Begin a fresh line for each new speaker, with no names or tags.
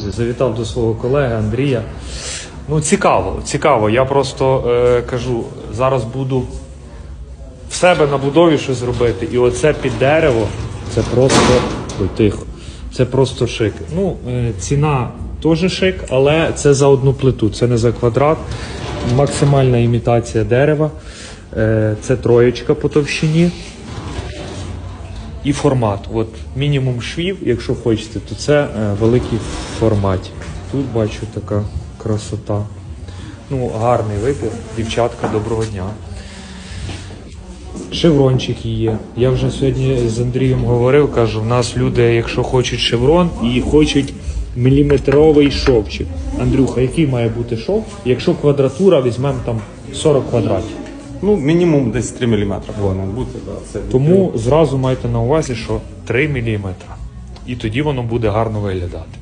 Завітав до свого колеги Андрія. Ну, цікаво, цікаво. Я просто е, кажу, зараз буду в себе на будові щось робити. І оце під дерево це просто Ой, тихо. Це просто шик. Ну, е, ціна теж шик, але це за одну плиту, це не за квадрат. Максимальна імітація дерева. Е, це троєчка по товщині. І формат. От мінімум швів, якщо хочете, то це е, великий формат. Тут бачу така красота. Ну, гарний вибір. Дівчатка, доброго дня. Шеврончики є. Я вже сьогодні з Андрієм говорив, кажу, в нас люди, якщо хочуть шеврон і хочуть міліметровий шовчик. Андрюха, який має бути шов? Якщо квадратура, візьмемо там 40 квадратів.
Ну, мінімум десь 3 мм повинен бути. Да. Це
Тому зразу майте на увазі, що 3 мм. І тоді воно буде гарно виглядати.